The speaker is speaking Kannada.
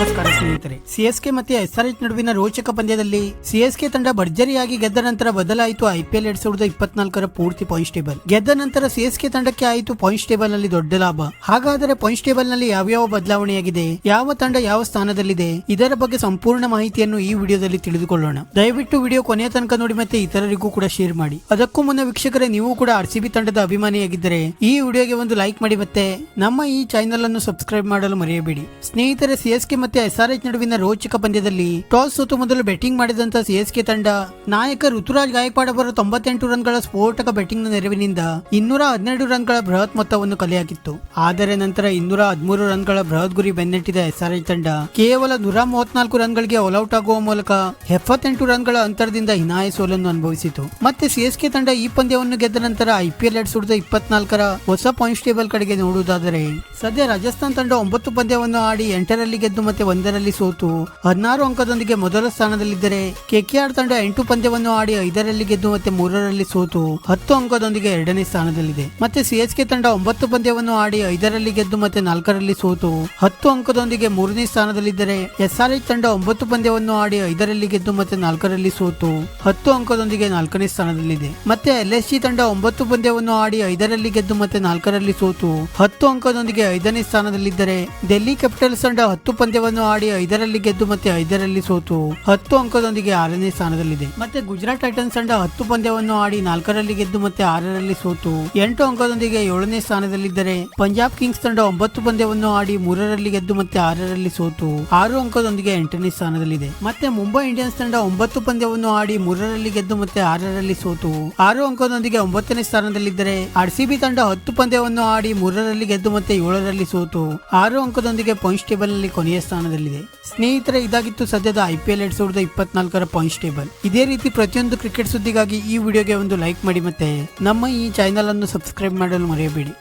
ನಮಸ್ಕಾರ ಸ್ನೇಹಿತರೆ. ಸಿಎಸ್ಕೆ ಮತ್ತೆ ಎಸ್ಆರ್ಎಚ್ ನಡುವಿನ ರೋಚಕ ಪಂದ್ಯದಲ್ಲಿ ಸಿಎಸ್ಕೆ ತಂಡ ಭರ್ಜರಿಯಾಗಿ ಗೆದ್ದ ನಂತರ ಬದಲಾಯಿತು ಐಪಿಎಲ್ ಎರಡ್ ಸಾವಿರದ ಇಪ್ಪತ್ನಾಲ್ಕರ ಪೂರ್ತಿ ಪಾಯಿಂಟ್ಸ್ ಟೇಬಲ್ ಗೆದ್ದ ನಂತರ ಸಿಎಸ್ಕೆ ತಂಡಕ್ಕೆ ಆಯಿತು ಪಾಯಿಂಟ್ ಟೇಬಲ್ನಲ್ಲಿ ದೊಡ್ಡ ಲಾಭ. ಹಾಗಾದರೆ ಪಾಯಿಂಟ್ ಟೇಬಲ್ನಲ್ಲಿ ಯಾವ್ಯಾವ ಬದಲಾವಣೆಯಾಗಿದೆ? ಯಾವ ತಂಡ ಯಾವ ಸ್ಥಾನದಲ್ಲಿದೆ? ಇದರ ಬಗ್ಗೆ ಸಂಪೂರ್ಣ ಮಾಹಿತಿಯನ್ನು ಈ ವಿಡಿಯೋದಲ್ಲಿ ತಿಳಿದುಕೊಳ್ಳೋಣ. ದಯವಿಟ್ಟು ವಿಡಿಯೋ ಕೊನೆಯ ತನಕ ನೋಡಿ ಮತ್ತೆ ಇತರರಿಗೂ ಕೂಡ ಶೇರ್ ಮಾಡಿ. ಅದಕ್ಕೂ ಮುನ್ನ ವೀಕ್ಷಕರೇ, ನೀವು ಕೂಡ ಆರ್ ತಂಡದ ಅಭಿಮಾನಿಯಾಗಿದ್ದರೆ ಈ ವಿಡಿಯೋಗೆ ಒಂದು ಲೈಕ್ ಮಾಡಿ ಮತ್ತೆ ನಮ್ಮ ಈ ಚಾನೆಲ್ ಅನ್ನು ಸಬ್ಸ್ಕ್ರೈಬ್ ಮಾಡಲು ಮರೆಯಬೇಡಿ. ಸ್ನೇಹಿತರೆ ಸಿಎಸ್ಕೆ ಮತ್ತೆ ಎಚ್ ನಡುವಿನ ರೋಚಕ ಪಂದ್ಯದಲ್ಲಿ ಟಾಸ್ ಸೋತು ಮೊದಲು ಬ್ಯಾಟಿಂಗ್ ಮಾಡಿದಂತ ಸಿಎಸ್ಕೆ ತಂಡ, ನಾಯಕ ಋತುರಾಜ್ ಗಾಯಕ್ವಾಡ್ ಅವರ ತೊಂಬತ್ತೆಂಟು ರನ್ಗಳ ಸ್ಫೋಟಕ ಬ್ಯಾಟಿಂಗ್ ನೆರವಿನಿಂದ ಇನ್ನೂರ ಹನ್ನೆರಡು ರನ್ಗಳ ಬೃಹತ್ ಮೊತ್ತವನ್ನು ಕಲೆಹಾಕಿತ್ತು ಆದರೆ ನಂತರ ಇನ್ನೂರ ಹದಿಮೂರು ರನ್ಗಳ ಬೃಹತ್ ಗುರಿ ಬೆನ್ನಟ್ಟಿದ ಎಸ್ಆರ್ಎಚ್ ತಂಡ ಕೇವಲ ನೂರ ಮೂವತ್ನಾಲ್ಕು ರನ್ಗಳಿಗೆ ಆಲ್ಔಟ್ ಆಗುವ ಮೂಲಕ ಎಪ್ಪತ್ತೆಂಟು ರನ್ಗಳ ಅಂತರದಿಂದ ಹಿನಾಯ ಸೋಲನ್ನು ಅನುಭವಿಸಿತು. ಮತ್ತೆ ಸಿಎಸ್ಕೆ ತಂಡ ಈ ಪಂದ್ಯವನ್ನು ಗೆದ್ದ ನಂತರ ಐಪಿಎಲ್ ಎರಡ್ ಸಾವಿರದ ಇಪ್ಪತ್ನಾಲ್ಕರ ಹೊಸ ಪಾಯಿಂಟ್ಸ್ ಟೇಬಲ್ ಕಡೆಗೆ ನೋಡುವುದಾದರೆ, ಸದ್ಯ ರಾಜಸ್ಥಾನ್ ತಂಡ ಒಂಬತ್ತು ಪಂದ್ಯವನ್ನು ಆಡಿ ಎಂಟರಲ್ಲಿ ಗೆದ್ದು ಮತ್ತೆ ಒಂದರಲ್ಲಿ ಸೋತು ಹದಿನಾರು ಅಂಕದೊಂದಿಗೆ ಮೊದಲ ಸ್ಥಾನದಲ್ಲಿದ್ದರೆ ಕೆಕೆಆರ್ ತಂಡ ಎಂಟು ಪಂದ್ಯವನ್ನು ಆಡಿ ಐದರಲ್ಲಿ ಗೆದ್ದು ಮತ್ತೆ ಮೂರರಲ್ಲಿ ಸೋತು ಹತ್ತು ಅಂಕದೊಂದಿಗೆ ಎರಡನೇ ಸ್ಥಾನದಲ್ಲಿದೆ. ಮತ್ತೆ ಸಿಎಸ್ಕೆ ತಂಡ ಒಂಬತ್ತು ಪಂದ್ಯವನ್ನು ಆಡಿ ಐದರಲ್ಲಿ ಗೆದ್ದು ಮತ್ತೆ ನಾಲ್ಕರಲ್ಲಿ ಸೋತು ಹತ್ತು ಅಂಕದೊಂದಿಗೆ ಮೂರನೇ ಸ್ಥಾನದಲ್ಲಿದ್ದರೆ ಎಸ್ಆರ್ಎಚ್ ತಂಡ ಒಂಬತ್ತು ಪಂದ್ಯವನ್ನು ಆಡಿ ಐದರಲ್ಲಿ ಗೆದ್ದು ಮತ್ತೆ ನಾಲ್ಕರಲ್ಲಿ ಸೋತು ಹತ್ತು ಅಂಕದೊಂದಿಗೆ ನಾಲ್ಕನೇ ಸ್ಥಾನದಲ್ಲಿದೆ. ಮತ್ತೆ ಎಲ್ಎಸ್ಜಿ ತಂಡ ಒಂಬತ್ತು ಪಂದ್ಯವನ್ನು ಆಡಿ ಐದರಲ್ಲಿ ಗೆದ್ದು ಮತ್ತೆ ನಾಲ್ಕರಲ್ಲಿ ಸೋತು ಹತ್ತು ಅಂಕದೊಂದಿಗೆ ಐದನೇ ಸ್ಥಾನದಲ್ಲಿದ್ದರೆ ಡೆಲ್ಲಿ ಕ್ಯಾಪಿಟಲ್ಸ್ ತಂಡ ಹತ್ತು ಪಂದ್ಯವನ್ನು ಆಡಿ ಐದರಲ್ಲಿ ಗೆದ್ದು ಮತ್ತೆ ಐದರಲ್ಲಿ ಸೋತು ಹತ್ತು ಅಂಕದೊಂದಿಗೆ ಆರನೇ ಸ್ಥಾನದಲ್ಲಿದೆ. ಮತ್ತೆ ಗುಜರಾತ್ ಟೈಟನ್ಸ್ ತಂಡ ಹತ್ತು ಪಂದ್ಯವನ್ನು ಆಡಿ ನಾಲ್ಕರಲ್ಲಿ ಗೆದ್ದು ಮತ್ತೆ ಆರರಲ್ಲಿ ಸೋತು ಎಂಟು ಅಂಕದೊಂದಿಗೆ ಏಳನೇ ಸ್ಥಾನದಲ್ಲಿದ್ದರೆ ಪಂಜಾಬ್ ಕಿಂಗ್ಸ್ ತಂಡ ಒಂಬತ್ತು ಪಂದ್ಯವನ್ನು ಆಡಿ ಮೂರರಲ್ಲಿ ಗೆದ್ದು ಮತ್ತೆ ಆರರಲ್ಲಿ ಸೋತು ಆರು ಅಂಕದೊಂದಿಗೆ ಎಂಟನೇ ಸ್ಥಾನದಲ್ಲಿದೆ. ಮತ್ತೆ ಮುಂಬೈ ಇಂಡಿಯನ್ಸ್ ತಂಡ ಒಂಬತ್ತು ಪಂದ್ಯವನ್ನು ಆಡಿ ಮೂರರಲ್ಲಿ ಗೆದ್ದು ಮತ್ತೆ ಆರರಲ್ಲಿ ಸೋತು ಆರು ಅಂಕದೊಂದಿಗೆ ಒಂಬತ್ತನೇ ಸ್ಥಾನದಲ್ಲಿದ್ದರೆ ಆರ್ಸಿಬಿ ತಂಡ ಹತ್ತು ಪಂದ್ಯವನ್ನು ಆಡಿ ಮೂರರಲ್ಲಿ ಗೆದ್ದು ಮತ್ತೆ ಏಳರಲ್ಲಿ ಸೋತು ಆರು ಅಂಕದೊಂದಿಗೆ ಪಾಯಿಂಟ್ಸ್ ಟೇಬಲ್ ಕೊನೆಯ ಕೊನೆಯ ಸ್ಥಾನದಲ್ಲಿದೆ. ಸ್ನೇಹಿತರೆ, ಇದಾಗಿತ್ತು ಸದ್ಯದ ಐ ಪಿ ಎಲ್ ಎರಡ್ ಸಾವಿರದ ಇಪ್ಪತ್ನಾಲ್ಕರ ಪಾಯಿಂಟ್ಸ್ ಟೇಬಲ್ ಇದೇ ರೀತಿ ಪ್ರತಿಯೊಂದು ಕ್ರಿಕೆಟ್ ಸುದ್ದಿಗಾಗಿ ಈ ವಿಡಿಯೋಗೆ ಒಂದು ಲೈಕ್ ಮಾಡಿ ಮತ್ತೆ ನಮ್ಮ ಈ ಚಾನೆಲ್ ಅನ್ನು ಸಬ್ಸ್ಕ್ರೈಬ್ ಮಾಡಲು ಮರೆಯಬೇಡಿ.